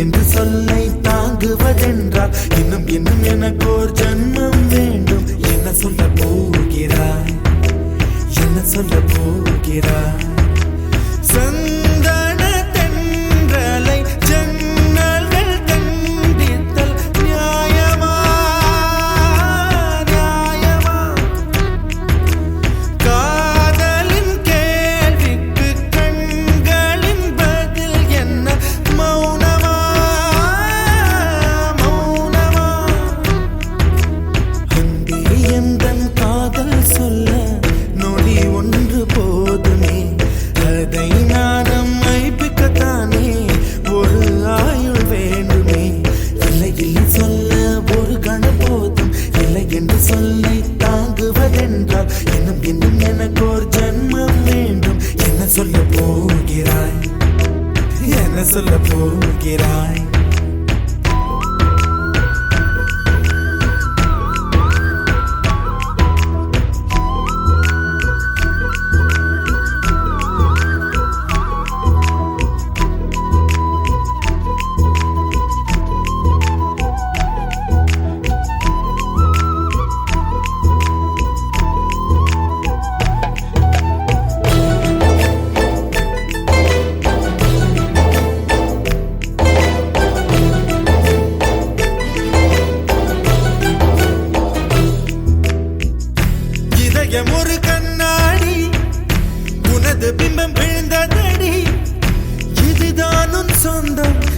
என்று சொல்லை தாங்குவதென்றால் இன்னும் இன்னும் எனக்கோர் ஜன்மம் வேண்டும். என்ன சொல்ல போகிறாய்? என்ன சொல்ல போகிறாய்? அதை நான் ஒரு ஆயுள் வேண்டுமே. இல்லை சொல்ல ஒரு கண போதும். இல்லை என்று சொல்லை தாங்குவதென்றால் இன்னும் இன்னும் எனக்கு ஜன்மம் வேண்டும். என்ன சொல்ல போகிறாய்? என்ன சொல்ல போகிறாய்?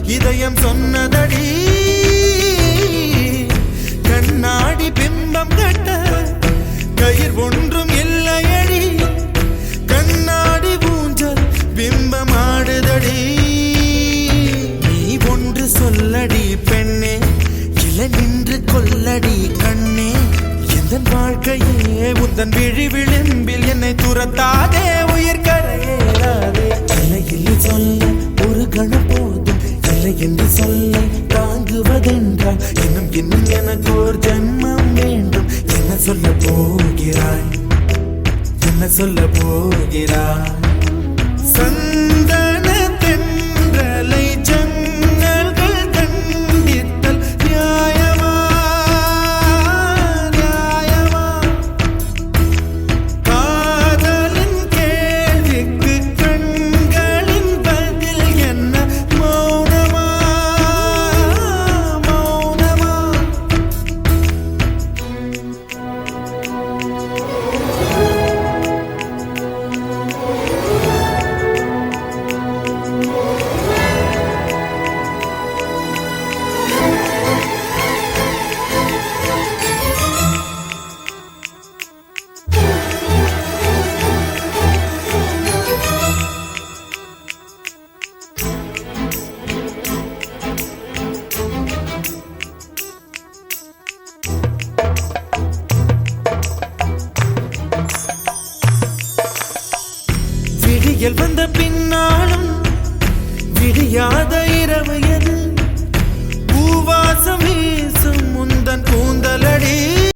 இதயம் சொன்னதடி கண்ணாடி பிம்பம் கட்ட கயிர் ஒன்றும் இல்லையடி கண்ணாடி ஊஞ்சல் பிம்பம் ஆடுதடி நீ ஒன்று சொல்லடி பெண்ணே இல நின்று கொல்லடி கண்ணே. எந்த வாழ்க்கையே உந்தன் விழி விளிம்பில் என்னை துரத்தாதே உயிர் கரையேறாதே. இலையில் சொல்ல ஒரு கணம் என்று சொல்ல தாங்குவதென்றால் இன்னும் இன்னும் எனக்கு ஒரு ஜன்மம் வேண்டும். என்ன சொல்ல போகிறாய்? என்ன சொல்ல போகிறாய்? சந்தன விடியல் வந்த பின்